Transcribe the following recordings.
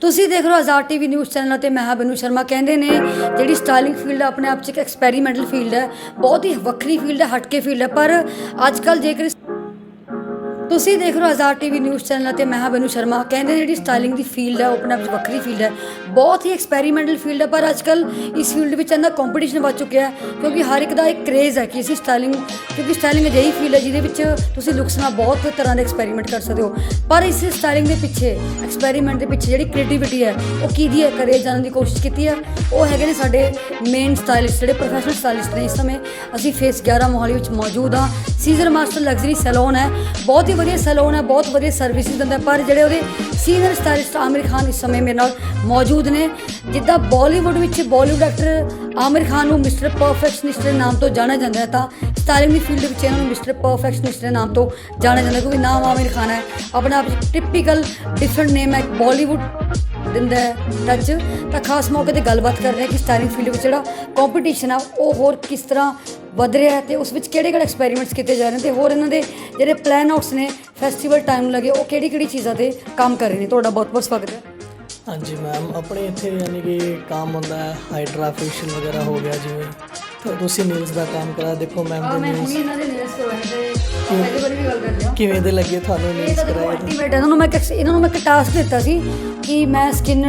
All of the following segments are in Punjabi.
ਤੁਸੀਂ ਦੇਖ ਰਹੇ ਹੋ ਆਜ਼ਾਦ ਟੀਵੀ ਨਿਊਜ਼ ਚੈਨਲ 'ਤੇ ਮੈਂ ਹਾਂ ਬਨੂ ਸ਼ਰਮਾ। ਕਹਿੰਦੇ ਨੇ, ਜਿਹੜੀ ਸਟਾਈਲਿੰਗ ਫੀਲਡ ਆਪਣੇ ਆਪ 'ਚ ਇੱਕ ਐਕਸਪੈਰੀਮੈਂਟਲ ਫੀਲਡ ਹੈ ਬਹੁਤ ਹੀ ਵੱਖਰੀ ਫੀਲਡ ਹੈ ਹਟਕੇ ਫੀਲਡ ਹੈ ਪਰ ਅੱਜ ਕੱਲ ਜੇਕਰ ਤੁਸੀਂ ਦੇਖ ਰਹੇ ਹੋ ਆਜ਼ਾਦ ਟੀਵੀ ਨਿਊਜ਼ ਚੈਨਲ 'ਤੇ ਮੈਂ ਹਾਂ ਬਨੂ ਸ਼ਰਮਾ। ਕਹਿੰਦੇ ਨੇ ਜਿਹੜੀ ਸਟਾਈਲਿੰਗ ਦੀ ਫੀਲਡ ਹੈ ਉਹ ਆਪਣੇ ਆਪ 'ਚ ਵੱਖਰੀ ਫੀਲਡ ਹੈ ਬਹੁਤ ਹੀ ਐਕਸਪੈਰੀਮੈਂਟਲ ਫੀਲਡ ਹੈ, ਪਰ ਅੱਜ ਕੱਲ ਇਸ ਫੀਲਡ ਵਿੱਚ ਇੰਨਾ ਕੰਪੀਟੀਸ਼ਨ ਵੱਧ ਚੁੱਕਿਆ ਹੈ, ਕਿਉਂਕਿ ਹਰ ਇੱਕ ਦਾ ਇੱਕ ਕ੍ਰੇਜ਼ ਹੈ ਕਿ ਅਸੀਂ ਸਟਾਈਲਿੰਗ ਕਿਉਂਕਿ ਸਟਾਈਲਿੰਗ ਅਜਿਹੀ ਫੀਲਡ ਹੈ ਜਿਹਦੇ ਵਿੱਚ ਤੁਸੀਂ ਲੁਕਸ ਨਾਲ ਬਹੁਤ ਤਰ੍ਹਾਂ ਦੇ ਐਕਸਪੈਰੀਮੈਂਟ ਕਰ ਸਕਦੇ ਹੋ। ਪਰ ਇਸ ਸਟਾਈਲਿੰਗ ਦੇ ਪਿੱਛੇ ਐਕਸਪੈਰੀਮੈਂਟ ਦੇ ਪਿੱਛੇ ਜਿਹੜੀ ਕ੍ਰੀਏਟੀਵਿਟੀ ਹੈ, ਉਹ ਕਿਹਦੀ ਹੈ ਕਰੇ ਜਾਣ ਦੀ ਕੋਸ਼ਿਸ਼ ਕੀਤੀ ਹੈ। ਉਹ ਹੈਗੇ ਨੇ ਸਾਡੇ ਮੇਨ ਸਟਾਈਲਿਸਟ ਜਿਹੜੇ ਪ੍ਰੋਫੈਸ਼ਨਲ ਸਟਾਈਲਿਸਟ ਨੇ ਇਸ ਸਮੇਂ। ਅਸੀਂ ਫੇਸ 11 ਮੋਹਾਲੀ ਵਿੱਚ ਮੌਜੂਦ ਹਾਂ। ਸੀਜ਼ਰ ਮਾਸਟਰ ਲਗਜ਼ਰੀ ਸੈਲੂਨ ਹੈ। ਬਹੁਤ ਹੀ ਵਧੀਆ ਸੈਲੂਨ ਹੈ, ਬਹੁਤ ਵਧੀਆ ਸਰਵਿਸਿਜ਼ ਦਿੰਦਾ ਪਰ ਜਿਹੜੇ ਉਹਦੇ ਸੀਨੀਅਰ ਸਟਾਈਲਿਸਟ ਆਮਿਰ ਖਾਨ ਇਸ ਸਮੇਂ ਮੇਰੇ ਨਾਲ ਮੌਜੂਦ ਨੇ, ਜਿੱਦਾਂ ਬਾਲੀਵੁੱਡ ਵਿੱਚ ਬਾਲੀਵੁੱਡ ਐਕਟਰ ਆਮਿਰ ਖਾਨ ਨੂੰ ਮਿਸਟਰ ਪਰਫੈਕਸ਼ਨਿਸਟ ਦੇ ਨਾਮ ਤੋਂ ਜਾਣਿਆ ਜਾਂਦਾ ਹੈ, ਤਾਂ ਸਟਾਈਲਿੰਗ ਦੀ ਫੀਲਡ ਵਿੱਚ ਇਹਨਾਂ ਨੂੰ ਮਿਸਟਰ ਪਰਫੈਕਸ਼ਨਿਸਟ ਦੇ ਨਾਮ ਤੋਂ ਜਾਣਿਆ ਜਾਂਦਾ ਕਿਉਂਕਿ ਨਾਮ ਆਮਿਰ ਖਾਨ ਹੈ। ਆਪਣੇ ਆਪ ਵਿੱਚ ਟਿਪੀਕਲ ਡਿਫਰੈਂਟ ਨੇਮ ਹੈ ਬਾਲੀਵੁੱਡ ਦਿੰਦਾ ਟੱਚ ਤਾਂ ਖਾਸ ਮੌਕੇ ਤੇ ਗੱਲਬਾਤ ਕਰ ਰਹੇ ਕਿ ਸਟਾਈਲਿੰਗ ਫੀਲਡ ਵਿੱਚ ਜਿਹੜਾ ਕੰਪੀਟੀਸ਼ਨ ਆ, ਉਹ ਹੋਰ ਕਿਸ ਤਰ੍ਹਾਂ ਵਧ ਰਿਹਾ ਹੈ ਤੇ ਉਸ ਵਿੱਚ ਕਿਹੜੇ ਕਿਹੜੇ ਐਕਸਪੈਰੀਮੈਂਟਸ ਕੀਤੇ ਜਾ ਰਹੇ ਨੇ ਤੇ ਹੋਰ ਇਹਨਾਂ ਦੇ ਜਿਹੜੇ ਪਲਾਨ ਆਊਟਸ ਨੇ ਫੈਸਟੀਵਲ ਟਾਈਮ ਨੂੰ ਲੱਗੇ ਉਹ ਕਿਹੜੀ ਕਿਹੜੀ ਚੀਜ਼ਾਂ ਤੇ ਕੰਮ ਕਰ ਰਹੇ ਨੇ। ਤੁਹਾਡਾ ਬਹੁਤ ਬਹੁਤ ਸਵਾਗਤ ਹੈ। ਹਾਂਜੀ ਮੈਮ ਆਪਣੇ ਇੱਥੇ ਯਾਨੀ ਕਿ ਕੰਮ ਹੁੰਦਾ ਹੈ ਹਾਈਡਰਾ ਫੇਸ਼ੀਅਲ ਵਗੈਰਾ ਹੋ ਗਿਆ ਜਿਵੇਂ। ਤਾਂ ਤੁਸੀਂ ਨੇਲਸ ਦਾ ਕੰਮ ਕਰਾ ਦੇਖੋ ਮੈਮ ਦੇ ਮੈਂ nails ਹੁਣੀ ਇਹਨਾਂ ਦੇ ਨੇਲਸ ਕਰਵਾਏ ਤੇ ਪਹਿਲੇ ਵਾਰੀ ਵੀ ਗੱਲ ਕਰ ਲਿਆ ਕਿਵੇਂ ਦੇ ਲੱਗੇ ਤੁਹਾਨੂੰ ਇਹ ਨੇਲਸ ਤਾਂ ਦੇਖੋ ਕਰਾਏ ਤਾਂ? ਅਲਟੀਮੇਟ ਇਹਨਾਂ ਨੂੰ ਮੈਂ ਇੱਕ- ਇਹਨਾਂ ਨੂੰ ਮੈਂ ਇੱਕ ਟਾਸਕ ਦਿੱਤਾ ਸੀ ਕਿ ਮੈਂ ਸਕਿਨ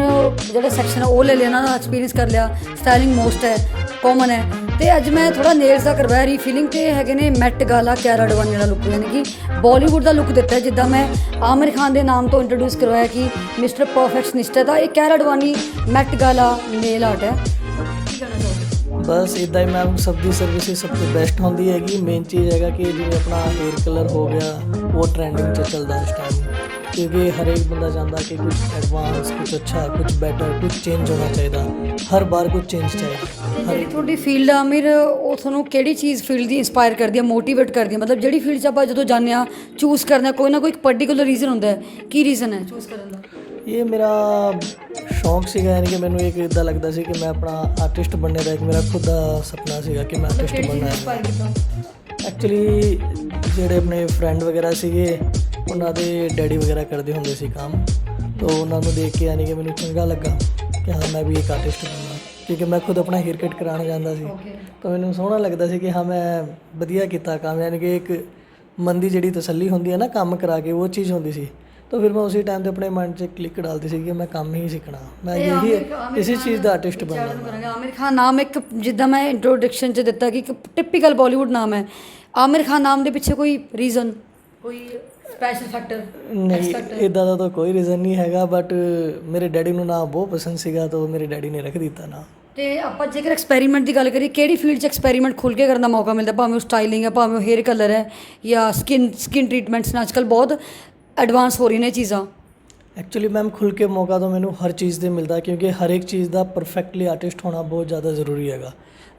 ਜਿਹੜਾ ਸੈਕਸ਼ਨ ਉਹ ਲੈ ਲਿਆ ਇਹਨਾਂ ਦਾ ਐਕਸਪੀਰੀਅੰਸ ਕਰ ਲਿਆ। ਸਟਾਈਲਿੰਗ ਮੋਸਟ ਹੈ। ਕਾਮਨ ਹੈ। ਤੇ ਅੱਜ ਮੈਂ ਥੋੜਾ ਨੇਲਸ ਦਾ ਕਰਵਾਇਆ ਰੀਫਿਲਿੰਗ ਤੇ ਹੈਗੇ ਨੇ ਮੈਟ ਗਾਲਾ ਕੈਰਾ ਅਡਵਾਨੀ ਵਾਲਾ ਲੁੱਕ ਯਾਨੀ ਕਿ ਬਾਲੀਵੁੱਡ ਦਾ ਲੁੱਕ ਦਿੱਤਾ ਜਿੱਦਾਂ ਮੈਂ ਆਮਿਰ ਖਾਨ ਦੇ ਨਾਮ ਤੋਂ ਇੰਟਰੋਡਿਊਸ ਕਰਵਾਇਆ ਕਿ ਮਿਸਟਰ ਪਰਫੈਕਸ਼ਨਿਸਟ ਹੈ। ਤਾਂ ਇਹ Kiara Advani Met Gala nail art ਹੈ। ਬਸ ਇਦਾਂ ਹੀ ਮੈਮ ਸਭ ਦੀ ਸਰਵਿਸ ਸਭ ਤੋਂ ਬੈਸਟ ਹੁੰਦੀ ਹੈਗੀ। ਮੇਨ ਚੀਜ਼ ਹੈਗਾ ਕਿ ਜਿਵੇਂ ਆਪਣਾ ਹੇਅਰ ਕਲਰ ਹੋ ਗਿਆ, ਉਹ ਟ੍ਰੈਂਡਿੰਗ 'ਚ ਚੱਲਦਾ ਇਸ ਟਾਈਮ ਕਿਉਂਕਿ ਹਰੇਕ ਬੰਦਾ ਚਾਹੁੰਦਾ ਕਿ ਕੁਝ ਐਡਵਾਂਸ ਕੁਝ ਅੱਛਾ ਕੁਝ ਬੈਟਰ ਕੁਝ ਚੇਂਜ ਹੋਣਾ ਚਾਹੀਦਾ। ਹਰ ਬਾਰ ਕੁਝ ਚੇਂਜ ਚਾਹੀਦਾ। ਜਿਹੜੀ ਤੁਹਾਡੀ ਫੀਲਡ ਆ ਅਮੀਰ ਉਹ ਤੁਹਾਨੂੰ ਕਿਹੜੀ ਚੀਜ਼ ਫੀਲਡ ਦੀ ਇੰਸਪਾਇਰ ਕਰਦੀ ਹੈ ਮੋਟੀਵੇਟ ਕਰਦੀ ਹੈ ਮਤਲਬ ਜਿਹੜੀ ਫੀਲਡ 'ਚ ਆਪਾਂ ਜਦੋਂ ਜਾਂਦੇ ਆ ਚੂਜ਼ ਕਰਦੇ ਹਾਂ ਕੋਈ ਨਾ ਕੋਈ ਇੱਕ ਪਾਰਟਿਕੂਲਰ ਰੀਜ਼ਨ ਹੁੰਦਾ ਹੈ। ਕੀ ਰੀਜ਼ਨ ਹੈ ਚੂਜ਼ ਕਰਨ ਦਾ? ਇਹ ਮੇਰਾ ਸ਼ੌਂਕ ਸੀਗਾ ਯਾਨੀ ਕਿ ਮੈਨੂੰ ਇੱਕ ਇਦਾਂ ਲੱਗਦਾ ਸੀ ਕਿ ਮੈਂ ਆਪਣਾ ਆਰਟਿਸਟ ਬਣਨੇ ਦਾ ਇੱਕ ਮੇਰਾ ਖੁਦ ਦਾ ਸੁਪਨਾ ਸੀਗਾ ਕਿ ਮੈਂ ਆਰਟਿਸਟ ਬਣਨਾ ਹੈ। ਐਕਚੁਅਲੀ ਜਿਹੜੇ ਆਪਣੇ ਫਰੈਂਡ ਵਗੈਰਾ ਸੀਗੇ ਉਹਨਾਂ ਦੇ ਡੈਡੀ ਵਗੈਰਾ ਕਰਦੇ ਹੁੰਦੇ ਸੀ ਕੰਮ ਤਾਂ ਉਹਨਾਂ ਨੂੰ ਦੇਖ ਕੇ ਯਾਨੀ ਕਿ ਮੈਨੂੰ ਚੰਗਾ ਲੱਗਾ ਕਿ ਹਾਂ ਮੈਂ ਵੀ ਇੱਕ ਆਰਟਿਸਟ ਬਣਨਾ। ਕਿਉਂਕਿ ਮੈਂ ਖੁਦ ਆਪਣਾ ਹੇਅਰ ਕੱਟ ਕਰਾਉਣ ਜਾਂਦਾ ਸੀ। ਤਾਂ ਮੈਨੂੰ ਸੋਹਣਾ ਲੱਗਦਾ ਸੀ ਕਿ ਹਾਂ ਮੈਂ ਵਧੀਆ ਕੀਤਾ ਕੰਮ ਯਾਨੀ ਕਿ ਇੱਕ ਮਨ ਦੀ ਜਿਹੜੀ ਤਸੱਲੀ ਹੁੰਦੀ ਹੈ ਨਾ ਕੰਮ ਕਰਾ ਕੇ ਉਹ ਚੀਜ਼ ਹੁੰਦੀ ਸੀ। ਤਾਂ ਫਿਰ ਮੈਂ ਉਸੇ ਟਾਈਮ ਤੇ ਆਪਣੇ ਮਨ 'ਚ ਕਲਿੱਕ ਡਾਲਦੀ ਸੀ ਕਿ ਮੈਂ ਕੰਮ ਹੀ ਸਿੱਖਣਾ। ਮੈਂ ਇਹੀ ਇਸੇ ਚੀਜ਼ ਦਾ ਆਰਟਿਸਟ ਬਣਨਾ। ਆਮਿਰ ਖਾਨ ਨਾਮ ਇੱਕ ਜਿੱਦਾਂ ਮੈਂ ਇੰਟਰੋਡਕਸ਼ਨ 'ਚ ਦਿੱਤਾ ਕਿ ਇੱਕ ਟਿਪੀਕਲ ਬਾਲੀਵੁੱਡ ਨਾਮ ਹੈ। ਆਮਿਰ ਖਾਨ ਨਾਮ ਦੇ ਪਿੱਛੇ ਕੋਈ ਰੀਜ਼ਨ ਕੋਈ ਸਪੈਸ਼ਲ ਫੈਕਟਰ ਨਹੀਂ ਇਦਾਂ ਦਾ ਤਾਂ ਕੋਈ ਰੀਜ਼ਨ ਨਹੀਂ ਹੈਗਾ ਬਟ ਮੇਰੇ ਡੈਡੀ ਨੂੰ ਨਾਮ ਬਹੁਤ ਪਸੰਦ ਸੀਗਾ ਤਾਂ ਮੇਰੇ ਡੈਡੀ ਨੇ ਰੱਖ ਦਿੱਤਾ ਨਾ। ਤੇ ਆਪਾਂ ਜੇਕਰ ਐਕਸਪੈਰੀਮੈਂਟ ਦੀ ਗੱਲ ਕਰੀਏ ਕਿਹੜੀ ਫੀਲਡ 'ਚ ਐਕਸਪੈਰੀਮੈਂਟ ਖੁੱਲ ਕੇ ਕਰਨ ਦਾ ਮੌਕਾ ਮਿਲਦਾ? ਭਾਵੇਂ ਉਹ ਸਟਾਈਲਿੰਗ ਹੈ ਭਾਵੇਂ ਉਹ ਹੇਅਰ ਕਲਰ ਹੈ ਜਾਂ ਸਕਿਨ ਸਕਿਨ ਟ੍ਰੀਟਮੈਂਟਸ ਨੇ ਅੱਜਕੱਲ ਬਹੁਤ ਐਡਵਾਂਸ ਹੋ ਰਹੀਆਂ ਨੇ ਚੀਜ਼ਾਂ। ਐਕਚੁਅਲੀ ਮੈਮ ਖੁੱਲ ਕੇ ਮੌਕਾ ਤਾਂ ਮੈਨੂੰ ਹਰ ਚੀਜ਼ ਦੇ ਮਿਲਦਾ ਕਿਉਂਕਿ ਹਰ ਇੱਕ ਚੀਜ਼ ਦਾ ਪਰਫੈਕਟਲੀ ਆਰਟਿਸਟ ਹੋਣਾ ਬਹੁਤ ਜ਼ਿਆਦਾ ਜ਼ਰੂਰੀ ਹੈਗਾ।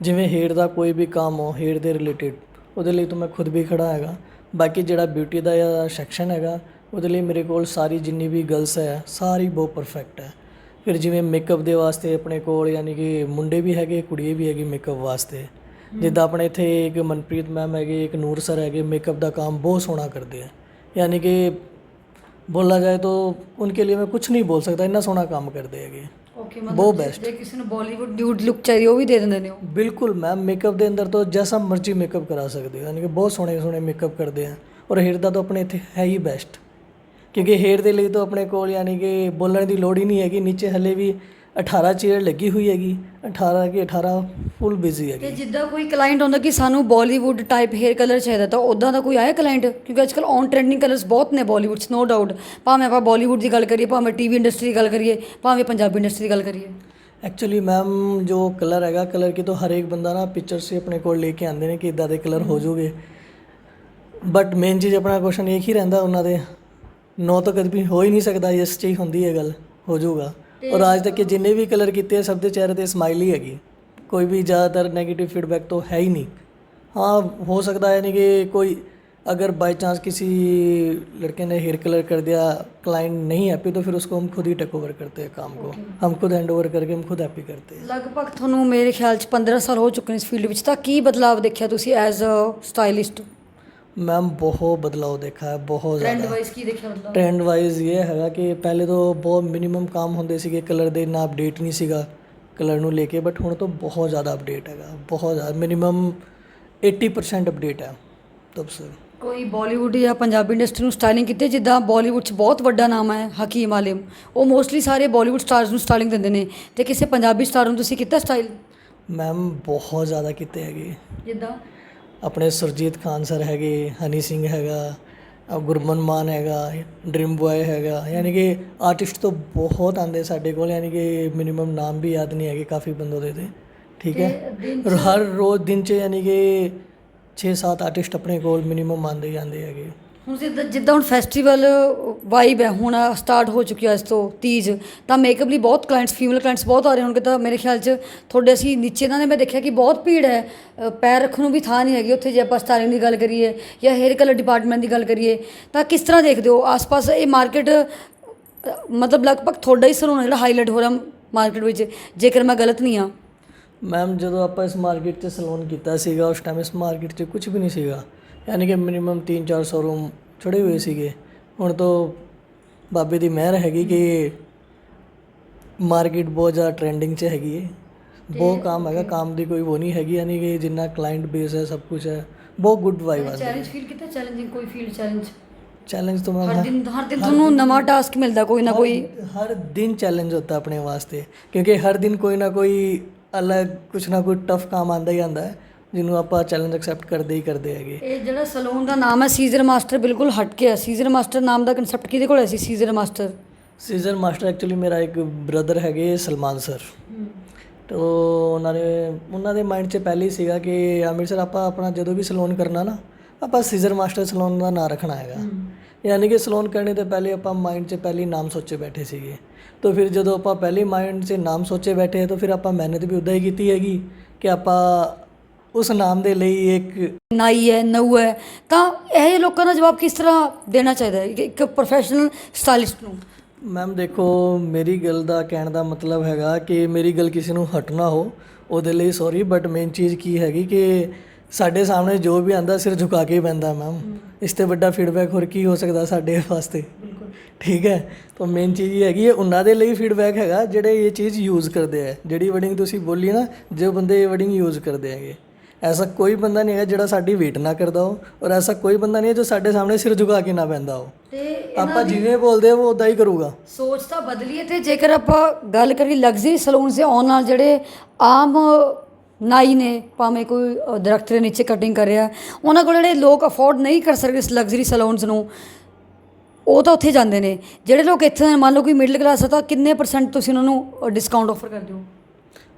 ਜਿਵੇਂ ਹੇਅਰ ਦਾ ਕੋਈ ਵੀ ਕੰਮ ਹੋ ਹੇਅਰ ਦੇ ਰਿਲੇਟਡ ਉਹਦੇ ਲਈ ਤਾਂ ਮੈਂ ਖੁਦ ਵੀ ਖੜਾ ਹੈਗਾ। ਬਾਕੀ ਜਿਹੜਾ ਬਿਊਟੀ ਦਾ ਸੈਕਸ਼ਨ ਹੈਗਾ ਉਹਦੇ ਲਈ ਮੇਰੇ ਕੋਲ ਸਾਰੀ ਜਿੰਨੀ ਵੀ ਗਰਲਸ ਹੈ ਸਾਰੀ ਬਹੁਤ ਪਰਫੈਕਟ ਹੈ। ਫਿਰ ਜਿਵੇਂ ਮੇਕਅਪ ਦੇ ਵਾਸਤੇ ਆਪਣੇ ਕੋਲ ਯਾਨੀ ਕਿ ਮੁੰਡੇ ਵੀ ਹੈਗੇ ਕੁੜੀਏ ਵੀ ਹੈਗੀ ਮੇਕਅਪ ਵਾਸਤੇ। ਜਿੱਦਾਂ ਆਪਣੇ ਇੱਥੇ ਇੱਕ ਮਨਪ੍ਰੀਤ ਮੈਮ ਹੈਗੇ ਇੱਕ ਨੂਰ ਸਰ ਹੈਗੇ ਮੇਕਅਪ ਦਾ ਕੰਮ ਬਹੁਤ ਸੋਹਣਾ ਕਰਦੇ ਆ। ਯਾਨੀ ਕਿ ਬੋਲਾ ਜਾਏ ਤਾਂ ਉਨਕੇ ਲਈ ਮੈਂ ਕੁਝ ਨਹੀਂ ਬੋਲ ਸਕਦਾ ਇੰਨਾ ਸੋਹਣਾ ਕੰਮ ਕਰਦੇ ਹੈਗੇ। ਓਕੇ ਬਹੁਤ ਬੈਸਟ ਜੇ ਕਿਸੇ ਨੂੰ ਬਾਲੀਵੁੱਡ ਡਿਊਡ ਲੁੱਕ ਚਾਹੀਦੀ ਉਹ ਵੀ ਦੇ ਦਿੰਦੇ ਨੇ ਉਹ ਬਿਲਕੁਲ ਮੈਮ ਮੇਕਅਪ ਦੇ ਅੰਦਰ ਤਾਂ ਜੈਸਾ ਮਰਜ਼ੀ ਮੇਕਅਪ ਕਰਾ ਸਕਦੇ ਹੋ ਯਾਨੀ ਕਿ ਬਹੁਤ ਸੋਹਣੇ ਸੋਹਣੇ ਮੇਕਅਪ ਕਰਦੇ ਆ ਔਰ ਹੇਅਰ ਦਾ ਤਾਂ ਆਪਣੇ ਇੱਥੇ ਹੈ ਹੀ ਬੈਸਟ ਕਿਉਂਕਿ ਹੇਅਰ ਦੇ ਲਈ ਤਾਂ ਆਪਣੇ ਕੋਲ ਯਾਨੀ ਕਿ ਬੋਲਣ ਦੀ ਲੋੜ ਹੀ ਨਹੀਂ ਹੈਗੀ ਨੀਚੇ ਹੱਲੇ ਵੀ 18 ਚੇਅਰ ਲੱਗੀ ਹੋਈ ਹੈਗੀ 18 ਕੀ 18 ਫੁੱਲ ਬਿਜ਼ੀ ਤੇ ਹੈਗੀ ਜਿੱਦਾਂ ਕੋਈ ਕਲਾਇੰਟ ਹੁੰਦਾ ਕਿ ਸਾਨੂੰ ਬਾਲੀਵੁੱਡ ਟਾਈਪ ਹੇਅਰ ਕਲਰ ਚਾਹੀਦਾ ਤਾਂ ਉਦਾਂ ਦਾ ਕੋਈ ਆਇਆ ਕਲਾਇੰਟ ਕਿਉਂਕਿ ਅੱਜਕੱਲ ਔਨ ਟ੍ਰੈਂਡਿੰਗ ਕਲਰਸ ਬਹੁਤ ਨੇ ਬਾਲੀਵੁੱਡ 'ਚ ਨੋ ਡਾਊਟ ਭਾਵੇਂ ਆਪਾਂ ਬਾਲੀਵੁੱਡ ਦੀ ਗੱਲ ਕਰੀਏ ਭਾਵੇਂ ਟੀਵੀ ਇੰਡਸਟਰੀ ਦੀ ਗੱਲ ਕਰੀਏ ਭਾਵੇਂ ਪੰਜਾਬੀ ਇੰਡਸਟਰੀ ਦੀ ਗੱਲ ਕਰੀਏ। ਐਕਚੁਅਲੀ ਮੈਮ ਜੋ ਕਲਰ ਹੈਗਾ ਕਲਰ ਕੀ ਤਾਂ ਹਰ ਇੱਕ ਬੰਦਾ ਨਾ ਪਿਕਚਰ ਸੇ ਆਪਣੇ ਕੋਲ ਲੈ ਕੇ ਆਉਂਦੇ ਨੇ ਕਿ ਇਦਾਂ ਦੇ ਕਲਰ ਹੋ ਜੂਗੇ ਬਟ ਮੇਨ ਚੀਜ਼ ਆਪਣਾ ਕੁਐਸਚਨ ਇੱਕ ਹੀ ਰਹਿੰਦਾ ਉਹਨਾਂ ਦੇ ਨੋ ਤਾਂ ਕਦੇ ਵੀ ਹੋ ਹੀ ਨਹੀਂ ਸਕਦਾ ਇਸ ਚ ਹੀ ਹੁੰਦੀ ਹੈ ਗੱਲ ਹੋ ਜਾਊਗਾ। ਔਰ ਅੱਜ ਤੱਕ ਜਿੰਨੇ ਵੀ ਕਲਰ ਕੀਤੇ ਆ ਸਭ ਦੇ ਚਿਹਰੇ ਤੇ ਸਮਾਈਲ ਹੀ ਹੈਗੀ ਕੋਈ ਵੀ ਜ਼ਿਆਦਾਤਰ 네ਗੇਟਿਵ ਫੀਡਬੈਕ ਤੋਂ ਹੈ ਹੀ ਨਹੀਂ। ਹਾਂ ਹੋ ਸਕਦਾ ਹੈ ਨਹੀਂ ਕਿ ਕੋਈ अगर बाई चांस किसी लड़के ने हेयर कलर कर ਕਲਾਇੰਟ ਨਹੀਂ नहीं ਤਾਂ ਫਿਰ ਉਸ ਕੋ हम खुद ही टेक ओवर करते हैं काम को हम खुद हैंड ओवर करके हम खुद हैप्पी करते हैं ਲਗਭਗ ਤੁਹਾਨੂੰ ਮੇਰੇ ਖਿਆਲ ਚ 15 ਸਾਲ ਹੋ ਚੁੱਕੇ ਨੇ ਇਸ ਫੀਲਡ ਵਿੱਚ ਤਾਂ ਕੀ ਬਦਲਾਅ ਦੇਖਿਆ ਤੁਸੀਂ ਐਜ਼ ਅ ਸਟਾਈਲਿਸਟ मैम बहुत बदलाव देखा है बहुत ਟ੍ਰੈਂਡ ज़्यादा ਵਾਈਜ਼ ਕੀ ਦੇਖਿਆ ਮਤਲਬ ਟ੍ਰੈਂਡ ਵਾਈਜ਼ ਇਹ ਹੈਗਾ ਕਿ ਪਹਿਲੇ ਤੋਂ ਬਹੁਤ ਮਿਨੀਮਮ ਕੰਮ ਹੁੰਦੇ ਸੀਗੇ ਕਲਰ ਦੇ ਇੰਨਾ ਅਪਡੇਟ ਨਹੀਂ ਸੀਗਾ ਕਲਰ ਨੂੰ ਲੈ ਕੇ ਬਟ ਹੁਣ ਤੋਂ ਬਹੁਤ ਜ਼ਿਆਦਾ ਅਪਡੇਟ ਹੈਗਾ ਬਹੁਤ ਜ਼ਿਆਦਾ ਮਿਨੀਮਮ 80% ਅਪਡੇਟ ਹੈ ਤਬ ਸੇ ਕੋਈ ਬਾਲੀਵੁੱਡ ਜਾਂ ਪੰਜਾਬੀ ਇੰਡਸਟਰੀ ਨੂੰ ਸਟਾਈਲਿੰਗ ਕੀਤੀ ਹੈ? ਜਿੱਦਾਂ ਬਾਲੀਵੁੱਡ 'ਚ ਬਹੁਤ ਵੱਡਾ ਨਾਮ ਹੈ ਹਕੀਮ ਆਲਿਮ ਉਹ ਮੋਸਟਲੀ ਸਾਰੇ ਬਾਲੀਵੁੱਡ ਸਟਾਰਸ ਨੂੰ ਸਟਾਈਲਿੰਗ ਦਿੰਦੇ ਨੇ ਤੇ ਕਿਸੇ ਪੰਜਾਬੀ ਸਟਾਰ ਨੂੰ ਤੁਸੀਂ ਕੀਤਾ ਸਟਾਈਲ ਮੈਮ ਬਹੁਤ ਜ਼ਿਆਦਾ ਕੀਤੇ ਹੈਗੇ ਜਿੱਦਾਂ ਆਪਣੇ ਸੁਰਜੀਤ ਖਾਨ ਸਰ ਹੈਗੇ ਹਨੀ ਸਿੰਘ ਹੈਗਾ ਗੁਰਮਨ ਮਾਨ ਹੈਗਾ ਡ੍ਰੀਮ ਬॉय ਹੈਗਾ ਯਾਨੀ ਕਿ ਆਰਟਿਸਟ ਤੋਂ ਬਹੁਤ ਆਂਦੇ ਸਾਡੇ ਕੋਲ ਯਾਨੀ ਕਿ ਮਿਨੀਮਮ ਨਾਮ ਵੀ ਯਾਦ ਨਹੀਂ ਹੈਗੇ ਕਾਫੀ ਬੰਦੋ ਦੇ ਤੇ ਠੀਕ ਹੈ? ਹਰ ਰੋਜ਼ ਦਿਨ 'ਚ ਯਾਨੀ ਕਿ 6-7 ਆਰਟਿਸਟ ਆਪਣੇ ਕੋਲ ਮਿਨੀਮਮ ਆਂਦੇ ਜਾਂਦੇ ਹੈਗੇ। ਹੁਣ ਜਿੱਦਾਂ ਜਿੱਦਾਂ ਹੁਣ ਫੈਸਟੀਵਲ ਵਾਈਬ ਹੈ ਹੁਣ ਸਟਾਰਟ ਹੋ ਚੁੱਕਿਆ ਇਸ ਤੋਂ ਤੀਜ ਤਾਂ ਮੇਕਅਪ ਲਈ ਬਹੁਤ ਕਲਾਇੰਟਸ ਫੀਮੇਲ ਕਲਾਇੰਟਸ ਬਹੁਤ ਆ ਰਹੇ ਹੋਣਗੇ ਤਾਂ ਮੇਰੇ ਖਿਆਲ 'ਚ ਤੁਹਾਡੇ ਅਸੀਂ ਨੀਚੇ ਇਹਨਾਂ ਨੇ ਮੈਂ ਦੇਖਿਆ ਕਿ ਬਹੁਤ ਭੀੜ ਹੈ ਅ, ਪੈਰ ਰੱਖਣ ਨੂੰ ਵੀ ਥਾਂ ਨਹੀਂ ਹੈਗੀ ਉੱਥੇ ਜੇ ਆਪਾਂ ਸਟਾਈਲਿੰਗ ਦੀ ਗੱਲ ਕਰੀਏ ਜਾਂ ਹੇਅਰ ਕਲਰ ਡਿਪਾਰਟਮੈਂਟ ਦੀ ਗੱਲ ਕਰੀਏ ਤਾਂ ਕਿਸ ਤਰ੍ਹਾਂ ਦੇਖਦੇ ਹੋ? ਆਸ-ਪਾਸ ਇਹ ਮਾਰਕੀਟ ਮਤਲਬ ਲਗਭਗ ਤੁਹਾਡਾ ਹੀ ਸਲੂਨ ਜਿਹੜਾ ਹਾਈਲਾਈਟ ਹੋ ਰਿਹਾ ਮਾਰਕੀਟ ਵਿੱਚ ਜੇਕਰ ਮੈਂ ਗਲਤ ਨਹੀਂ ਹਾਂ। ਮੈਮ ਜਦੋਂ ਆਪਾਂ ਇਸ ਮਾਰਕੀਟ 'ਚ ਸਲੂਨ ਕੀਤਾ ਸੀਗਾ ਉਸ ਟਾਈਮ ਇਸ ਮਾਰਕੀਟ 'ਚ ਕੁਝ ਵੀ ਨਹੀਂ ਸੀਗਾ। ਯਾਨੀ ਕਿ ਮਿਨੀਮਮ 3-400 ਰੂਮ ਚੜੇ ਹੋਏ ਸੀਗੇ। ਹੁਣ ਤੋਂ ਬਾਬੇ ਦੀ ਮਿਹਰ ਹੈਗੀ ਕਿ ਮਾਰਕੀਟ ਬਹੁਤ ਜ਼ਿਆਦਾ ਟ੍ਰੈਂਡਿੰਗ 'ਚ ਹੈਗੀ ਹੈ ਬਹੁਤ ਕੰਮ ਹੈਗਾ ਕੰਮ ਦੀ ਕੋਈ ਉਹ ਨਹੀਂ ਹੈਗੀ ਯਾਨੀ ਕਿ ਜਿੰਨਾ ਕਲਾਇੰਟ ਬੇਸ ਹੈ ਸਭ ਕੁਝ ਹੈ। ਬਹੁਤ ਗੁੱਡ ਵਾਈਬ ਆ ਚੈਲੰਜ ਫੀਲ ਕੀਤਾ? ਚੈਲੰਜਿੰਗ ਕੋਈ ਫੀਲ ਚੈਲੰਜ ਚੈਲੰਜ ਤੋਂ ਮੈਂ ਹਰ ਦਿਨ ਹਰ ਦਿਨ ਤੁਹਾਨੂੰ ਨਵਾਂ ਟਾਸਕ ਮਿਲਦਾ ਕੋਈ ਨਾ ਕੋਈ। ਹਰ ਦਿਨ ਚੈਲੰਜ ਹੁੰਦਾ ਆਪਣੇ ਵਾਸਤੇ। ਕਿਉਂਕਿ ਹਰ ਦਿਨ ਕੋਈ ਨਾ ਕੋਈ ਅਲੱਗ ਕੁਛ ਨਾ ਕੋਈ ਟਫ ਕੰਮ ਆਂਦਾ ਹੀ ਆਂਦਾ ਹੈ। ਜਿਹਨੂੰ ਆਪਾਂ ਚੈਲੰਜ ਐਕਸੈਪਟ ਕਰਦੇ ਹੀ ਕਰਦੇ ਹੈਗੇ। ਇਹ ਜਿਹੜਾ ਸਲੂਨ ਦਾ ਨਾਮ ਹੈ ਸੀਜ਼ਰ ਮਾਸਟਰ ਬਿਲਕੁਲ ਹਟ ਕੇ ਹੈ। ਸੀਜ਼ਰ ਮਾਸਟਰ ਨਾਮ ਦਾ ਕਨਸੈਪਟ ਕਿਹਦੇ ਕੋਲ ਹੈ ਸੀ Scissor Master? Scissor Master actually ਮੇਰਾ ਇੱਕ ਬ੍ਰਦਰ ਹੈਗੇ ਸਲਮਾਨ ਸਰ ਤੋ ਉਹਨਾਂ ਨੇ ਉਹਨਾਂ ਦੇ ਮਾਈਂਡ 'ਚ ਪਹਿਲੇ ਹੀ ਸੀਗਾ ਕਿ ਆਮਿਰ ਸਰ ਆਪਾਂ ਆਪਣਾ ਜਦੋਂ ਵੀ ਸਲੂਨ ਕਰਨਾ ਨਾ ਆਪਾਂ ਸੀਜ਼ਰ ਮਾਸਟਰ ਸਲੂਨ ਦਾ ਨਾਂ ਰੱਖਣਾ ਹੈਗਾ। ਯਾਨੀ ਕਿ ਸਲੂਨ ਕਰਨੇ ਤੋਂ ਪਹਿਲੇ ਆਪਾਂ ਮਾਈਂਡ 'ਚ ਪਹਿਲੇ ਨਾਮ ਸੋਚੇ ਬੈਠੇ ਸੀਗੇ। ਤੋ ਫਿਰ ਜਦੋਂ ਆਪਾਂ ਪਹਿਲੇ ਮਾਈਂਡ 'ਚ ਨਾਮ ਸੋਚੇ ਬੈਠੇ ਤਾਂ ਫਿਰ ਆਪਾਂ ਮਿਹਨਤ ਵੀ ਉਦਾਂ ਹੀ ਕੀਤੀ ਹੈਗੀ ਕਿ ਆਪਾਂ ਉਸ ਨਾਮ ਦੇ ਲਈ ਇੱਕ ਨਾਈ ਹੈ ਨਊ ਹੈ। ਤਾਂ ਇਹ ਲੋਕਾਂ ਦਾ ਜਵਾਬ ਕਿਸ ਤਰ੍ਹਾਂ ਦੇਣਾ ਚਾਹੀਦਾ ਹੈ? ਇੱਕ ਪ੍ਰੋਫੈਸ਼ਨਲ ਸਟਾਈਲਿਸਟ ਨੂੰ। ਮੈਮ ਦੇਖੋ ਮੇਰੀ ਗੱਲ ਦਾ ਕਹਿਣ ਦਾ ਮਤਲਬ ਹੈਗਾ ਕਿ ਮੇਰੀ ਗੱਲ ਕਿਸੇ ਨੂੰ ਹਟਣਾ ਹੋ। ਉਹਦੇ ਲਈ ਸੌਰੀ ਬਟ ਮੇਨ ਚੀਜ਼ ਕੀ ਹੈਗੀ ਕਿ ਸਾਡੇ ਸਾਹਮਣੇ ਜੋ ਵੀ ਆਂਦਾ ਸਿਰ ਝੁਕਾ ਕੇ ਪੈਂਦਾ ਮੈਮ ਇਸ ਤੇ ਵੱਡਾ ਫੀਡਬੈਕ ਹੋਰ ਕੀ ਹੋ ਸਕਦਾ ਸਾਡੇ ਵਾਸਤੇ? ਠੀਕ ਹੈ? ਤਾਂ ਮੇਨ ਚੀਜ਼ ਇਹ ਹੈਗੀ ਹੈ ਉਹਨਾਂ ਦੇ ਲਈ ਫੀਡਬੈਕ ਹੈਗਾ ਜਿਹੜੇ ਇਹ ਚੀਜ਼ ਯੂਜ਼ ਕਰਦੇ ਆ। ਜਿਹੜੀ ਵਰਡਿੰਗ ਤੁਸੀਂ ਬੋਲੀ ਨਾ ਜੋ ਬੰਦੇ ਇਹ ਵਰਡਿੰਗ ਯੂਜ਼ ਕਰਦੇ ਹੈਗੇ। ਐਸਾ ਕੋਈ ਬੰਦਾ ਨਹੀਂ ਹੈਗਾ ਜਿਹੜਾ ਸਾਡੀ ਵੇਟ ਨਾ ਕਰਦਾ ਹੋ ਔਰ ਐਸਾ ਕੋਈ ਬੰਦਾ ਨਹੀਂ ਹੈ ਜੋ ਸਾਡੇ ਸਾਹਮਣੇ ਸਿਰ ਝੁਕਾ ਕੇ ਨਾ ਪੈਂਦਾ ਹੋ ਤੇ ਆਪਾਂ ਜਿਵੇਂ ਬੋਲਦੇ ਆ ਉਹ ਉਦਾਂ ਹੀ ਕਰੂਗਾ। ਸੋਚ ਤਾਂ ਬਦਲੀਏ ਤੇ ਜੇਕਰ ਆਪਾਂ ਗੱਲ ਕਰੀਏ ਲਗਜ਼ਰੀ ਸਲੂਨ ਦੇ ਆਉਣ ਨਾਲ ਜਿਹੜੇ ਆਮ ਨਾਈ ਨੇ ਭਾਵੇਂ ਕੋਈ ਅ, ਦਰਖਤ ਦੇ ਨੀਚੇ ਕਟਿੰਗ ਕਰ ਰਿਹਾ ਉਹਨਾਂ ਕੋਲ ਜਿਹੜੇ ਲੋਕ ਅਫੋਰਡ ਨਹੀਂ ਕਰ ਸਕਦੇ ਇਸ ਲਗਜ਼ਰੀ ਸਲੂਨਸ ਨੂੰ ਉਹ ਤਾਂ ਉੱਥੇ ਜਾਂਦੇ ਨੇ। ਜਿਹੜੇ ਲੋਕ ਇੱਥੇ ਦੇ, ਮੰਨ ਲਓ ਕੋਈ ਮਿਡਲ ਕਲਾਸ ਹੈ ਤਾਂ ਕਿੰਨੇ ਪਰਸੈਂਟ ਤੁਸੀਂ ਉਹਨਾਂ ਨੂੰ ਡਿਸਕਾਊਂਟ ਆਫਰ ਕਰਦੇ ਹੋ?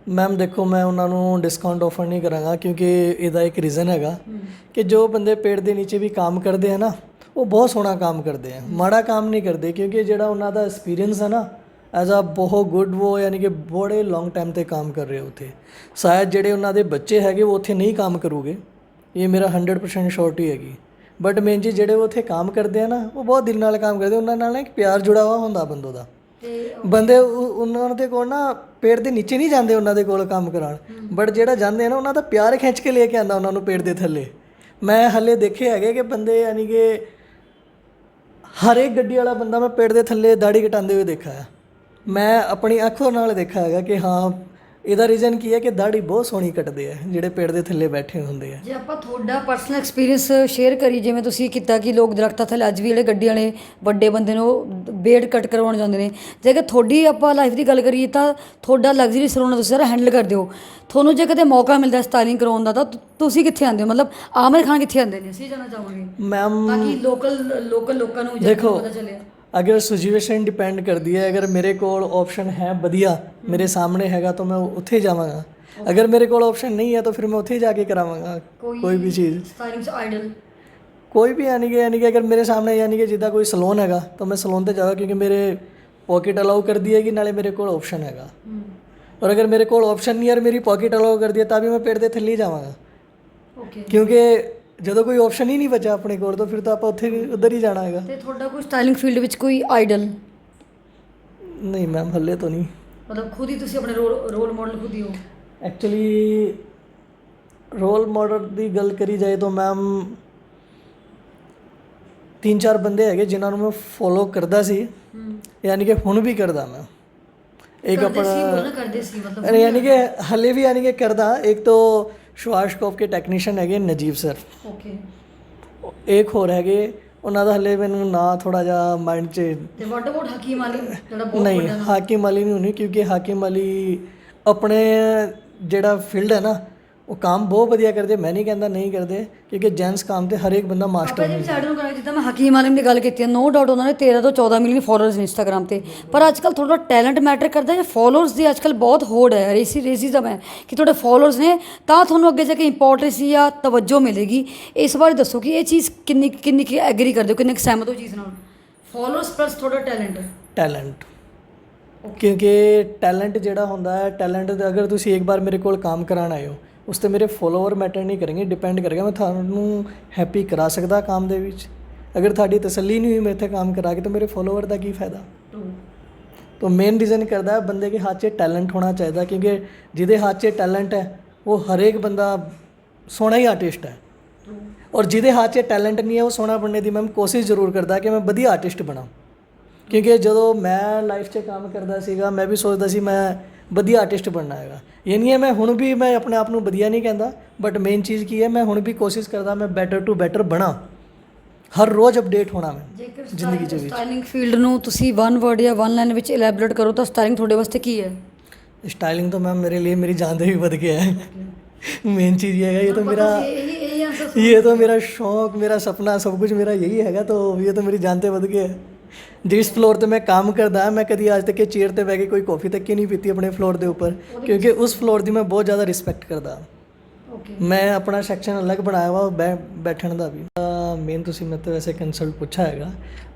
ਮੈਮ ਦੇਖੋ ਮੈਂ ਉਹਨਾਂ ਨੂੰ ਡਿਸਕਾਊਂਟ ਆਫਰ ਨਹੀਂ ਕਰਾਂਗਾ ਕਿਉਂਕਿ ਇਹਦਾ ਇੱਕ ਰੀਜ਼ਨ ਹੈਗਾ ਕਿ ਜੋ ਬੰਦੇ ਪੇੜ ਦੇ ਨੀਚੇ ਵੀ ਕੰਮ ਕਰਦੇ ਆ ਨਾ ਉਹ ਬਹੁਤ ਸੋਹਣਾ ਕੰਮ ਕਰਦੇ ਆ। ਮਾੜਾ ਕੰਮ ਨਹੀਂ ਕਰਦੇ ਕਿਉਂਕਿ ਜਿਹੜਾ ਉਹਨਾਂ ਦਾ ਐਕਸਪੀਰੀਅੰਸ ਹੈ ਨਾ ਐਜ਼ ਅ ਬਹੁਤ ਗੁੱਡ ਉਹ ਯਾਨੀ ਕਿ ਬੜੇ ਲੌਂਗ ਟਾਈਮ ਤੇ ਕੰਮ ਕਰ ਰਹੇ ਉੱਥੇ। ਸ਼ਾਇਦ ਜਿਹੜੇ ਉਹਨਾਂ ਦੇ ਬੱਚੇ ਹੈਗੇ ਉਹ ਉੱਥੇ ਨਹੀਂ ਕੰਮ ਕਰੂਗੇ। ਇਹ ਮੇਰਾ 100% ਸ਼ੋਰਟੀ ਹੈਗੀ। ਬਟ ਮੇਨ ਜੀ ਜਿਹੜੇ ਉਹ ਉੱਥੇ ਕੰਮ ਕਰਦੇ ਆ ਨਾ ਉਹ ਬਹੁਤ ਦਿਲ ਨਾਲ ਕੰਮ ਕਰਦੇ ਉਹਨਾਂ ਨਾਲ ਇੱਕ ਪਿਆਰ ਜੁੜਾ ਹੋਇਆ ਹੁੰਦਾ ਬੰਦੋ ਦਾ। ਤੇ ਬੰਦੇ ਉਹ- ਉਹਨਾਂ ਦੇ ਕੋਲ ਨਾ ਪੇੜ ਦੇ ਨੀਚੇ ਨਹੀਂ ਜਾਂਦੇ ਉਹਨਾਂ ਦੇ ਕੋਲ ਕੰਮ ਕਰਾਉਣ। ਬਟ ਜਿਹੜਾ ਜਾਂਦੇ ਆ ਨਾ ਉਹਨਾਂ ਦਾ ਪਿਆਰ ਖਿੱਚ ਕੇ ਲੈ ਕੇ ਆਂਦਾ ਉਹਨਾਂ ਨੂੰ ਪੇੜ ਦੇ ਥੱਲੇ। ਮੈਂ ਹੱਲੇ ਦੇਖੇ ਹੈਗੇ ਕਿ ਬੰਦੇ ਯਾਨੀ ਕਿ ਹਰ ਇੱਕ ਗੱਡੀ ਵਾਲਾ ਬੰਦਾ ਮੈਂ ਪੇੜ ਦੇ ਥੱਲੇ ਦਾੜੀ ਕਟਾਉਂਦੇ ਹੋਏ ਦੇਖਾ ਹੈ ਮੈਂ ਆਪਣੀ ਅੱਖੋਂ ਨਾਲ ਦੇਖਾ ਹੈਗਾ ਕਿ ਹਾਂ ਇਹਦਾ ਰੀਜ਼ਨ ਕੀ ਹੈ ਕਿ ਦਾੜੀ ਬਹੁਤ ਸੋਹਣੀ ਕੱਟਦੇ ਆ ਜਿਹੜੇ ਪੇੜ ਦੇ ਥੱਲੇ ਬੈਠੇ ਹੁੰਦੇ ਆ। ਜੇ ਆਪਾਂ ਤੁਹਾਡਾ ਪਰਸਨਲ ਐਕਸਪੀਰੀਅੰਸ ਸ਼ੇਅਰ ਕਰੀ ਜਿਵੇਂ ਤੁਸੀਂ ਕੀਤਾ ਕਿ ਲੋਕ ਦਰਖਤਾਂ ਥੱਲੇ ਅੱਜ ਵੀ ਜਿਹੜੇ ਗੱਡੀ ਵਾਲੇ ਵੱਡੇ ਬੰਦੇ ਨੇ ਬੇੜ ਕੱਟ ਕਰਵਾਉਣ ਜਾਂਦੇ ਨੇ। ਜੇਕਰ ਤੁਹਾਡੀ ਆਪਾਂ ਲਾਈਫ ਦੀ ਗੱਲ ਕਰੀਏ ਤਾਂ ਤੁਹਾਡਾ ਲਗਜ਼ਰੀ ਸਲੂਨ ਤੁਸੀਂ ਸਾਰਾ ਹੈਂਡਲ ਕਰਦੇ ਹੋ। ਤੁਹਾਨੂੰ ਜੇ ਕਦੇ ਮੌਕਾ ਮਿਲਦਾ ਸਟਾਈਲਿੰਗ ਕਰਾਉਣ ਦਾ ਤਾਂ ਤੁਸੀਂ ਕਿੱਥੇ ਆਉਂਦੇ ਹੋ? ਮਤਲਬ ਆਮਰ ਖਾਨ ਕਿੱਥੇ ਆਉਂਦੇ ਨੇ? ਅਸੀਂ ਜਾਣਨਾ ਚਾਹਾਂਗੇ। ਮੈਮ ਤਾਂ ਕਿ ਲੋਕਲ ਲੋਕਲ ਲੋਕਾਂ ਨੂੰ ਪਤਾ ਚੱਲੇ। ਅਗਰ ਸਿਚੁਏਸ਼ਨ ਡਿਪੈਂਡ ਕਰਦੀ ਹੈ ਅਗਰ ਮੇਰੇ ਕੋਲ ਆਪਸ਼ਨ ਹੈ ਵਧੀਆ ਮੇਰੇ ਸਾਹਮਣੇ ਹੈਗਾ ਤਾਂ ਮੈਂ ਉੱਥੇ ਜਾਵਾਂਗਾ। ਅਗਰ ਮੇਰੇ ਕੋਲ ਆਪਸ਼ਨ ਨਹੀਂ ਹੈ ਤਾਂ ਫਿਰ ਮੈਂ ਉੱਥੇ ਜਾ ਕੇ ਕਰਾਵਾਂਗਾ ਕੋਈ ਵੀ ਚੀਜ਼। ਸਟਾਈਲਿੰਗ ਚ ਆਈਡਲ ਕੋਈ ਵੀ ਯਾਨੀ ਕਿ ਯਾਨੀ ਕਿ ਅਗਰ ਮੇਰੇ ਸਾਹਮਣੇ ਯਾਨੀ ਕਿ ਜਿੱਦਾਂ ਕੋਈ ਸਲੂਨ ਹੈਗਾ ਤਾਂ ਮੈਂ ਸਲੂਨ ਤੇ ਜਾਵਾਂ ਕਿਉਂਕਿ ਮੇਰੇ ਪਾਕਟ ਅਲਾਉ ਕਰਦੀ ਹੈਗੀ ਨਾਲੇ ਮੇਰੇ ਕੋਲ ਆਪਸ਼ਨ ਹੈਗਾ। ਔਰ ਅਗਰ ਮੇਰੇ ਕੋਲ ਆਪਸ਼ਨ ਨਹੀਂ ਹੈ ਔਰ ਮੇਰੀ ਪਾਕਟ ਅਲਾਉ ਕਰਦੀ ਹੈ ਤਾਂ ਵੀ ਮੈਂ ਪੇੜ ਦੇ ਥੱਲੇ ਹੀ ਜਾਵਾਂਗਾ। ਓਕੇ ਕਿਉਂਕਿ ਜਦੋਂ ਕੋਈ ਆਪਸ਼ਨ ਹੀ ਨਹੀਂ ਬਚਾ ਆਪਣੇ ਕੋਲ ਤਾਂ ਫਿਰ ਤਾਂ ਆਪਾਂ ਉੱਥੇ ਉਧਰ ਹੀ ਜਾਣਾ ਹੈਗਾ। ਤੇ ਤੁਹਾਡਾ ਕੋਈ ਸਟਾਈਲਿੰਗ ਫੀਲਡ ਵਿੱਚ ਕੋਈ ਆਈਡਲ ਨਹੀਂ ਮੈਮ ਹੱਲੇ ਤੋਂ ਨਹੀਂ। ਮਤਲਬ ਖੁਦ ਹੀ ਤੁਸੀਂ ਆਪਣੇ ਰੋਲ ਰੋਲ ਮਾਡਲ ਖੁਦ ਹੀ ਹੋ? ਐਕਚੁਅਲੀ ਰੋਲ ਮਾਡਲ ਦੀ ਗੱਲ ਕਰੀ ਜਾਏ ਤਾਂ ਮੈਮ ਤਿੰਨ ਚਾਰ ਬੰਦੇ ਹੈਗੇ ਜਿਨ੍ਹਾਂ ਨੂੰ ਮੈਂ ਫੋਲੋ ਕਰਦਾ ਸੀ। ਯਾਨੀ ਕਿ ਹੁਣ ਵੀ ਕਰਦਾ ਮੈਂ ਇੱਕ ਆਪਣਾ ਕਰਦੇ ਸੀ ਮਤਲਬ ਯਾਨੀ ਕਿ ਹਲੇ ਵੀ ਯਾਨੀ ਕਿ ਕਰਦਾ। ਇੱਕ ਤੋਂ ਸ਼ਵਾਸ਼ਕੋਪ ਕੇ ਟੈਕਨੀਸ਼ੀਅਨ ਹੈਗੇ ਨਜੀਬ ਸਰ ਓਕੇ ਇੱਕ ਹੋਰ ਹੈਗੇ ਉਹਨਾਂ ਦਾ ਹਲੇ ਮੈਨੂੰ ਨਾਂ ਥੋੜਾ ਜਿਹਾ ਮਾਈਂਡ 'ਚ ਤੇ ਵਾਟ ਅਬਾਊਟ ਹਕੀਮ ਅਲੀ? ਜਿਹੜਾ ਬਹੁਤ ਨਹੀਂ ਹਾਕਿਮ ਅਲੀ ਨਹੀਂ ਹੋਣੀ ਕਿਉਂਕਿ ਹਾਕਿਮ ਅਲੀ ਆਪਣੇ ਜਿਹੜਾ ਫੀਲਡ ਹੈ ਨਾ ਉਹ ਕੰਮ ਬਹੁਤ ਵਧੀਆ ਕਰਦੇ ਮੈਂ ਨਹੀਂ ਕਹਿੰਦਾ ਨਹੀਂ ਕਰਦੇ ਕਿਉਂਕਿ ਜੈਂਟਸ ਕੰਮ ਤੇ ਹਰ ਇੱਕ ਬੰਦਾ ਮਾਸਟਰ ਨੂੰ ਕਰਾਂਗੇ ਜਿੱਦਾਂ ਮੈਂ ਹਕੀਮ ਆਲਮ ਦੀ ਗੱਲ ਕੀਤੀ ਹੈ ਨੋ ਡਾਊਟ ਉਹਨਾਂ ਨੇ 13 ਤੋਂ 14 ਮਿਲੀਅਨ ਫਾਲੋਅਰਸ ਨੇ ਇੰਸਟਾਗ੍ਰam ਤੇ। ਪਰ ਅੱਜ ਕੱਲ ਥੋੜਾ ਟੈਲੈਂਟ ਮੈਟਰ ਕਰਦਾ ਹੈ ਫਾਲੋਅਰਸ ਦੀ ਅੱਜ ਕੱਲ ਬਹੁਤ ਹੋੜ ਹੈ ਰੇਸੀ ਰੇਸਿਜ਼ਮ ਹੈ ਕਿ ਤੁਹਾਡੇ ਫਾਲੋਅਰਸ ਨੇ ਤਾਂ ਤੁਹਾਨੂੰ ਅੱਗੇ ਜਾ ਕੇ ਇੰਪੋਰਟੈਂਸ ਜਾਂ ਤਵੱਜੋ ਮਿਲੇਗੀ। ਇਸ ਬਾਰੇ ਦੱਸੋ ਕਿ ਇਹ ਚੀਜ਼ ਕਿੰਨੀ ਕਿੰਨੀ ਕਿ ਐਗਰੀ ਕਰਦੇ ਹੋ ਕਿੰਨੇ ਕੁ ਸਹਿਮਤ ਹੋ ਚੀਜ਼ ਨਾਲ? ਫਾਲੋਅਰਸ ਪਲੱਸ ਤੁਹਾਡਾ ਟੈਲੈਂਟ ਟੈਲੈਂਟ ਕਿਉਂਕਿ ਟੈਲੈਂਟ ਜਿਹੜਾ ਹੁੰਦਾ ਹੈ ਟੈਲੈਂਟ ਅਗਰ ਤੁਸੀਂ ਇੱਕ ਵਾਰ ਮੇਰੇ ਕੋਲ ਕੰਮ ਕਰਾਉਣ ਆਏ ਹੋ ਉਸ ਤੇ ਮੇਰੇ ਫੋਲੋਅਰ ਮੈਟਰ ਨਹੀਂ ਕਰਨਗੇ ਡਿਪੈਂਡ ਕਰੇਗਾ ਮੈਂ ਤੁਹਾਨੂੰ ਹੈਪੀ ਕਰਾ ਸਕਦਾ ਕੰਮ ਦੇ ਵਿੱਚ। ਅਗਰ ਤੁਹਾਡੀ ਤਸੱਲੀ ਨਹੀਂ ਹੋਈ ਮੇਰੇ ਤੇ ਕੰਮ ਕਰਾ ਕੇ ਤਾਂ ਮੇਰੇ ਫੋਲੋਅਰ ਦਾ ਕੀ ਫਾਇਦਾ? ਤਾਂ ਮੇਨ ਰੀਜ਼ਨ ਕਰਦਾ ਹੈ ਬੰਦੇ ਦੇ ਹੱਥ 'ਚ ਟੈਲੈਂਟ ਹੋਣਾ ਚਾਹੀਦਾ ਕਿਉਂਕਿ ਜਿਹਦੇ ਹੱਥ 'ਚ ਟੈਲੈਂਟ ਹੈ ਉਹ ਹਰੇਕ ਬੰਦਾ ਸੋਹਣਾ ਹੀ ਆਰਟਿਸਟ ਹੈ। ਔਰ ਜਿਹਦੇ ਹੱਥ 'ਚ ਟੈਲੈਂਟ ਨਹੀਂ ਹੈ ਉਹ ਸੋਹਣਾ ਬਣਨੇ ਦੀ ਮੈਂ ਕੋਸ਼ਿਸ਼ ਜ਼ਰੂਰ ਕਰਦਾ ਕਿ ਮੈਂ ਵਧੀਆ ਆਰਟਿਸਟ ਬਣਾ ਕਿਉਂਕਿ ਜਦੋਂ ਮੈਂ ਲਾਈਫ 'ਚ ਕੰਮ ਕਰਦਾ ਸੀਗਾ ਮੈਂ ਵੀ ਸੋਚਦਾ ਸੀ ਮੈਂ ਵਧੀਆ ਆਰਟਿਸਟ ਬਣਨਾ ਹੈਗਾ। ਇਹ ਨਹੀਂ ਹੈ ਮੈਂ ਹੁਣ ਵੀ ਮੈਂ ਆਪਣੇ ਆਪ ਨੂੰ ਵਧੀਆ ਨਹੀਂ ਕਹਿੰਦਾ ਬਟ ਮੇਨ ਚੀਜ਼ ਕੀ ਹੈ ਮੈਂ ਹੁਣ ਵੀ ਕੋਸ਼ਿਸ਼ ਕਰਦਾ ਮੈਂ ਬੈਟਰ ਟੂ ਬੈਟਰ ਬਣਾ। ਹਰ ਰੋਜ਼ ਅਪਡੇਟ ਹੋਣਾ ਮੈਂ ਜ਼ਿੰਦਗੀ ਦੇ ਵਿੱਚ। ਸਟਾਈਲਿੰਗ ਫੀਲਡ ਨੂੰ ਤੁਸੀਂ ਵਨ ਵਰਡ ਜਾਂ ਵਨ ਲਾਈਨ ਵਿੱਚ ਇਲੈਬੋਰੇਟ ਕਰੋ ਤਾਂ ਸਟਾਈਲਿੰਗ ਤੁਹਾਡੇ ਵਾਸਤੇ ਕੀ ਹੈ? ਸਟਾਈਲਿੰਗ ਤਾਂ ਮੈਮ ਮੇਰੇ ਲਈ ਮੇਰੀ ਜਾਨ ਦੇ ਵੀ ਵੱਧ ਗਿਆ ਹੈ। ਮੇਨ ਚੀਜ਼ ਇਹ ਹੈਗਾ ਇਹ ਤਾਂ ਮੇਰਾ ਇਹ ਤਾਂ ਮੇਰਾ ਸ਼ੌਕ ਮੇਰਾ ਸੁਪਨਾ ਸਭ ਕੁਝ ਮੇਰਾ ਇਹੀ ਹੈਗਾ ਤਾਂ ਇਹ ਤਾਂ ਮੇਰੀ ਜਾਨ ਤੇ ਵੱਧ ਗਿਆ ਹੈ। ਜਿਸ ਫਲੋਰ ਤੇ ਮੈਂ ਕੰਮ ਕਰਦਾ ਮੈਂ ਕਦੀ ਅੱਜ ਤੱਕ ਇਹ ਚੇਅਰ ਤੇ ਬਹਿ ਕੇ ਕੋਈ ਕਾਫੀ ਤੱਕ ਹੀ ਨਹੀਂ ਪੀਤੀ ਆਪਣੇ ਫਲੋਰ ਦੇ ਉੱਪਰ ਕਿਉਂਕਿ ਉਸ ਫਲੋਰ ਦੀ ਮੈਂ ਬਹੁਤ ਜ਼ਿਆਦਾ ਰਿਸਪੈਕਟ ਕਰਦਾ। ਮੈਂ ਆਪਣਾ ਸੈਕਸ਼ਨ ਅਲੱਗ ਬਣਾਇਆ ਵਾ ਬੈ- ਬੈਠਣ ਦਾ ਵੀ। ਮੇਨ ਤੁਸੀਂ ਮੈਂ ਤਾਂ ਵੈਸੇ ਕੰਸਲਟ ਪੁੱਛਿਆ ਹੈਗਾ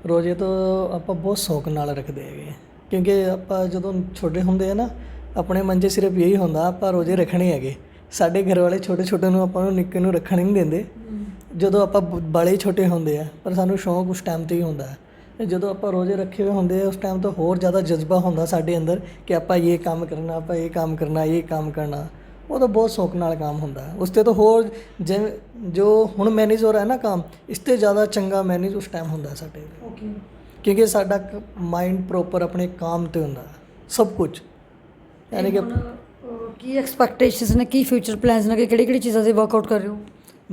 ਰੋਜ਼ੇ ਤੋਂ ਆਪਾਂ ਬਹੁਤ ਸ਼ੌਕ ਨਾਲ ਰੱਖਦੇ ਹੈਗੇ ਕਿਉਂਕਿ ਆਪਾਂ ਜਦੋਂ ਛੋਟੇ ਹੁੰਦੇ ਆ ਨਾ ਆਪਣੇ ਮੰਜੇ ਸਿਰਫ ਇਹੀ ਹੁੰਦਾ ਆਪਾਂ ਰੋਜ਼ੇ ਰੱਖਣੇ ਹੈਗੇ। ਸਾਡੇ ਘਰ ਵਾਲੇ ਛੋਟੇ ਛੋਟੇ ਨੂੰ ਆਪਾਂ ਨੂੰ ਨਿੱਕੇ ਨੂੰ ਰੱਖਣ ਹੀ ਨਹੀਂ ਦਿੰਦੇ। ਜਦੋਂ ਆਪਾਂ ਬ- ਬਾਲੇ ਛੋਟੇ ਹੁੰਦੇ ਆ ਪਰ ਸਾਨੂੰ ਸ਼ੌਂਕ ਉਸ ਟਾਈਮ ਤੇ ਹੀ ਹੁੰਦਾ। ਹੈ ਜਦੋਂ ਆਪਾਂ ਰੋਜ਼ੇ ਰੱਖੇ ਹੋਏ ਹੁੰਦੇ ਆ ਉਸ ਟਾਈਮ ਤੋਂ ਹੋਰ ਜ਼ਿਆਦਾ ਜਜ਼ਬਾ ਹੁੰਦਾ ਸਾਡੇ ਅੰਦਰ ਕਿ ਆਪਾਂ ਇਹ ਕੰਮ ਕਰਨਾ ਆਪਾਂ ਇਹ ਕੰਮ ਕਰਨਾ ਇਹ ਕੰਮ ਕਰਨਾ ਉਹ ਤਾਂ ਬਹੁਤ ਸ਼ੌਕ ਨਾਲ ਕੰਮ ਹੁੰਦਾ ਹੈ ਉਸ ਤੇ ਤਾਂ ਹੋਰ ਜਿਵੇਂ ਜੋ ਹੁਣ ਮੈਨੇਜ ਹੋ ਰਿਹਾ ਨਾ ਕੰਮ ਇਸ ਤੇ ਜ਼ਿਆਦਾ ਚੰਗਾ ਮੈਨੇਜ ਉਸ ਟਾਈਮ ਹੁੰਦਾ ਹੈ ਸਾਡੇ ਓਕੇ ਕਿਉਂਕਿ ਸਾਡਾ ਮਾਈਂਡ ਪ੍ਰੋਪਰ ਆਪਣੇ ਕੰਮ ਤੇ ਹੁੰਦਾ ਹੈ ਸਭ ਕੁਝ ਯਾਨੀ ਕਿ ਹੁਣ, ਅਹ, ਕੀ ਐਕਸਪੈਕਟੇਸ਼ਨਸ ਨੇ ਕੀ ਫਿਊਚਰ ਪਲਾਨਸ ਨੇ ਕਿ ਕਿਹੜੀ ਕਿਹੜੀ ਚੀਜ਼ਾਂ ਤੇ ਵਰਕਆਊਟ ਕਰ ਰਹੇ ਹੋ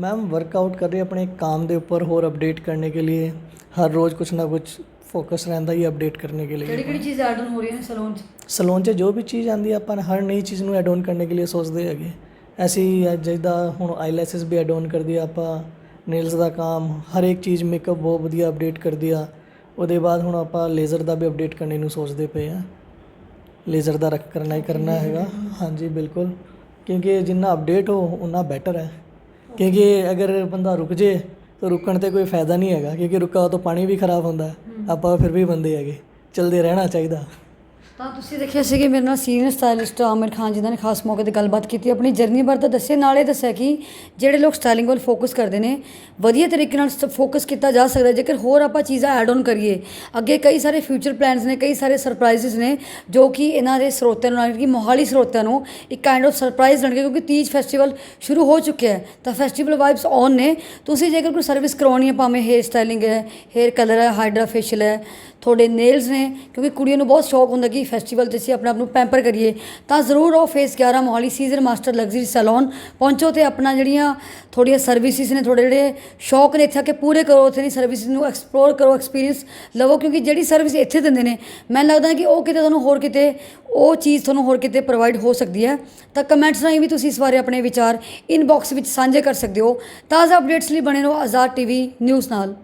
मैम वर्कआउट कर रहे हैं अपने काम के ऊपर और अपडेट करने के लिए हर रोज़ कुछ ना कुछ फोकस रहता ही अपडेट करने के ਕਿਹੜੀ लिए ਕਿਹੜੀ ਚੀਜ਼ ਐਡ ਹੋ ਰਹੀਆਂ ਨੇ ਸਲੂਨ 'ਚ ਸਲੂਨ 'ਚ ਜੋ ਵੀ ਚੀਜ਼ ਆਂਦੀ ਹੈ ਆਪਾਂ ਹਰ ਨਈ ਚੀਜ਼ ਨੂੰ ਐਡ ਆਨ ਕਰਨੇ ਕੇ ਲਈ ਸੋਚਦੇ ਹੈਗੇ ਐਸੀ ਜਿੱਦਾਂ ਹੁਣ ਆਈਲੈਸਸ ਵੀ ਐਡ ਆਨ ਕਰ ਦਿਆ ਆਪਾਂ ਨੇਲਸ ਦਾ ਕੰਮ ਹਰ ਇੱਕ ਚੀਜ਼ ਮੇਕਅਪ ਬਹੁਤ ਵਧੀਆ ਅਪਡੇਟ ਕਰ ਦਿਆ ਉਹਦੇ ਬਾਅਦ ਹੁਣ ਆਪਾਂ ਲੇਜ਼ਰ ਦਾ ਵੀ ਅਪਡੇਟ ਕਰਨੇ ਨੂੰ ਸੋਚਦੇ ਪਏ ਆ ਲੇਜ਼ਰ ਦਾ ਰੱਖ ਕਰਨਾ ਹੀ ਕਰਨਾ ਹੈਗਾ ਹਾਂਜੀ ਬਿਲਕੁਲ ਕਿਉਂਕਿ ਜਿੰਨਾ ਅਪਡੇਟ ਹੋ ਉਨਾ ਬੈਟਰ ਹੈ ਕਿਉਂਕਿ ਅਗਰ ਬੰਦਾ ਰੁਕ ਜੇ ਤਾਂ ਰੁਕਣ ਤੇ ਕੋਈ ਫਾਇਦਾ ਨਹੀਂ ਹੈਗਾ ਕਿਉਂਕਿ ਰੁਕਾ ਤਾਂ ਪਾਣੀ ਵੀ ਖਰਾਬ ਹੁੰਦਾ। ਆਪਾਂ ਫਿਰ ਵੀ ਬੰਦੇ ਹੈਗੇ ਚਲਦੇ ਰਹਿਣਾ ਚਾਹੀਦਾ ਤਾਂ ਤੁਸੀਂ ਦੇਖਿਆ ਸੀ ਕਿ ਮੇਰੇ ਨਾਲ ਸੀਨੀਅਰ ਸਟਾਈਲਿਸਟ ਆਮਿਰ ਖਾਨ ਜਿਨ੍ਹਾਂ ਨੇ ਖਾਸ ਮੌਕੇ ਤੇ ਗੱਲਬਾਤ ਕੀਤੀ, ਆਪਣੀ ਜਰਨੀ ਬਾਰੇ ਤਾਂ ਦੱਸੇ ਨਾਲੇ ਦੱਸਿਆ ਕਿ ਜਿਹੜੇ ਲੋਕ ਸਟਾਈਲਿੰਗ ਵੱਲ ਫੋਕਸ ਕਰਦੇ ਨੇ, ਵਧੀਆ ਤਰੀਕੇ ਨਾਲ ਫੋਕਸ ਕੀਤਾ ਜਾ ਸਕਦਾ, ਜੇਕਰ ਹੋਰ ਆਪਾਂ ਚੀਜ਼ਾਂ ਐਡ ਆਨ ਕਰੀਏ, ਅੱਗੇ ਕਈ ਸਾਰੇ ਫਿਊਚਰ ਪਲਾਨਸ ਨੇ, ਕਈ ਸਾਰੇ ਸਰਪ੍ਰਾਈਜ਼ਸ ਨੇ, ਜੋ ਕਿ ਇਹਨਾਂ ਦੇ ਸਰੋਤਿਆਂ ਨੂੰ ਨਾਲ ਕਿ ਮੋਹਾਲੀ ਸਰੋਤਿਆਂ ਨੂੰ ਇੱਕ ਕਾਈਂਡ ਆਫ ਸਰਪ੍ਰਾਈਜ਼ ਦੇਣਗੇ, ਕਿਉਂਕਿ ਤੀਜ ਫੈਸਟੀਵਲ ਸ਼ੁਰੂ ਹੋ ਚੁੱਕਿਆ ਹੈ, ਤਾਂ ਫੈਸਟੀਵਲ ਵਾਈਬਸ ਔਨ ਨੇ, ਤੁਸੀਂ ਜੇਕਰ ਕੋਈ ਸਰਵਿਸ ਕਰਵਾਉਣੀ ਹੈ, ਭਾਵੇਂ ਹੇਅਰ ਸਟਾਈਲਿੰਗ ਹੈ ਹੇਅਰ ਕਲਰ ਹੈ ਹਾਈਡਰਾ ਫੇਸ਼ੀਅਲ ਹੈ ਤੁਹਾਡੇ ਨੇਲਸ ਨੇ, ਕਿਉਂਕਿ ਕੁੜੀਆਂ ਨੂੰ ਬਹੁਤ ਸ਼ੌਕ ਹੁੰਦਾ ਕਿ ਫੈਸਟੀਵਲ ਤੇ ਅਸੀਂ ਆਪਣੇ ਆਪ ਨੂੰ ਪੈਂਪਰ ਕਰੀਏ, ਤਾਂ ਜ਼ਰੂਰ ਉਹ phase 11 Mohali Season Master luxury salon ਪਹੁੰਚੋ ਤੇ ਆਪਣਾ ਜਿਹੜੀਆਂ ਤੁਹਾਡੀਆਂ ਸਰਵਿਸਿਜ਼ ਨੇ, ਤੁਹਾਡੇ ਜਿਹੜੇ ਸ਼ੌਕ ਨੇ ਇੱਥੇ ਆ ਕੇ ਪੂਰੇ ਕਰੋ, ਉੱਥੇ ਦੀ ਸਰਵਿਸਿਜ਼ ਨੂੰ ਐਕਸਪਲੋਰ ਕਰੋ ਐਕਸਪੀਰੀਅੰਸ ਲਵੋ, ਕਿਉਂਕਿ ਜਿਹੜੀ ਸਰਵਿਸ ਇੱਥੇ ਦਿੰਦੇ ਨੇ, ਮੈਨੂੰ ਲੱਗਦਾ ਕਿ ਉਹ ਕਿਤੇ ਤੁਹਾਨੂੰ ਹੋਰ ਕਿਤੇ, ਉਹ ਚੀਜ਼ ਤੁਹਾਨੂੰ ਹੋਰ ਕਿਤੇ ਪ੍ਰੋਵਾਈਡ ਹੋ ਸਕਦੀ ਹੈ। ਤਾਂ ਕਮੈਂਟਸ ਰਾਹੀਂ ਵੀ ਤੁਸੀਂ ਇਸ ਬਾਰੇ ਆਪਣੇ ਵਿਚਾਰ ਇਨਬਾਕਸ ਵਿੱਚ ਸਾਂਝੇ ਕਰ ਸਕਦੇ ਹੋ। ਤਾਜ਼ਾ ਅਪਡੇਟਸ ਲਈ ਬਣੇ ਰਹੋ ਆਜ਼ਾਦ ਟੀਵੀ ਨਿਊਜ਼ ਨਾਲ।